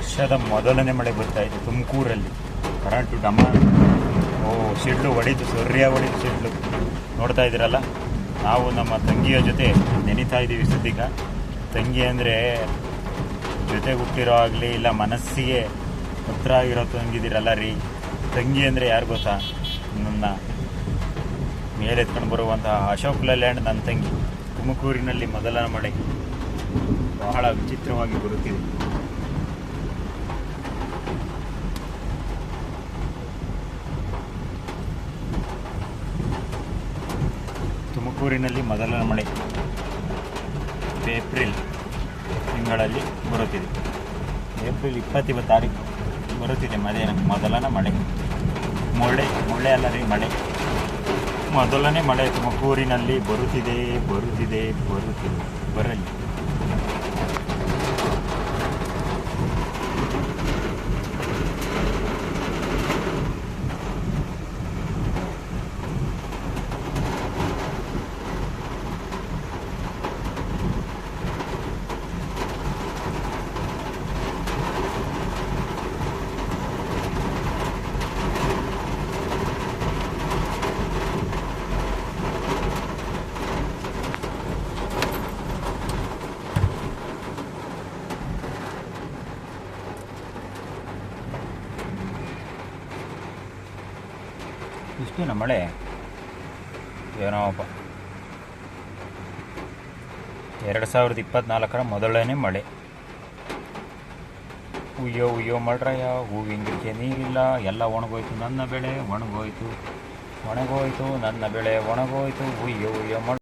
ವರ್ಷದ ಮೊದಲನೇ ಮಳೆ ಬರ್ತಾ ಇದೆ ತುಮಕೂರಲ್ಲಿ. ಕರೆಂಟು ಡಮ ಓ, ಸಿಡ್ಲು ಹೊಡಿತು ಸೊರ್ಯ ಹೊಡಿತು ಸಿಡ್ಲು. ನೋಡ್ತಾ ಇದ್ದೀರಲ್ಲ? ನಾವು ನಮ್ಮ ತಂಗಿಯ ಜೊತೆ ನೆನೀತಾ ಇದ್ದೀವಿ ಸದ್ಯಕ್ಕೆ. ತಂಗಿ ಅಂದರೆ ಜೊತೆ ಹುಟ್ಟಿರೋ ಆಗಲಿ ಇಲ್ಲ, ಮನಸ್ಸಿಗೆ ಹತ್ರ ಆಗಿರೋ ತಂಗಿದ್ದೀರಲ್ಲ ರೀ. ತಂಗಿ ಅಂದರೆ ಯಾರು ಗೊತ್ತಾ? ನನ್ನ ಮೇಲೆ ಎತ್ಕೊಂಡು ಬರುವಂತಹ ಅಶೋಕ್ ಲ್ಯಾಂಡ್ ನನ್ನ ತಂಗಿ. ತುಮಕೂರಿನಲ್ಲಿ ಮೊದಲನೇ ಮಳೆ. ಬಹಳ ವಿಚಿತ್ರವಾಗಿ ಬರುತ್ತಿದೆ. ತುಮಕೂರಿನಲ್ಲಿ ಮೊದಲ ಮಳೆ ಏಪ್ರಿಲ್ ತಿಂಗಳಲ್ಲಿ ಬರುತ್ತಿದೆ. ಏಪ್ರಿಲ್ ಇಪ್ಪತ್ತಿವ ತಾರೀಕು ಬರುತ್ತಿದೆ ಮದೇನ ಮೊದಲನ ಮಳೆ. ಮೊಳೆ ಮೊಳೆ ಅಲ್ಲ ರೀ ಮಳೆ. ಮೊದಲನೇ ಮಳೆ ತುಮಕೂರಿನಲ್ಲಿ ಬರುತ್ತಿದೆ ಬರುತ್ತಿದೆ ಬರುತ್ತಿದೆ, ಬರಲಿ. ಇಷ್ಟೇನ? ಮಳೆ? ಏನೋಪ್ಪ ಎರಡು ಸಾವಿರದ ಇಪ್ಪತ್ನಾಲ್ಕರ ಮೊದಲನೇ ಮಳೆ. ಉಯ್ಯೋ ಉಯ್ಯೋ ಮಳ್ರಯ್ಯ ಹೂವಿಂಗಕ್ಕೆ ನೀರಿಲ್ಲ, ಎಲ್ಲ ಒಣಗೋಯ್ತು ನನ್ನ ಬೆಳೆ, ಒಣಗೋಯ್ತು ಒಣಗೋಯ್ತು ನನ್ನ ಬೆಳೆ, ಒಣಗೋಯ್ತು, ಉಯ್ಯೋ ಉಯ್ಯೋ ಮಳ್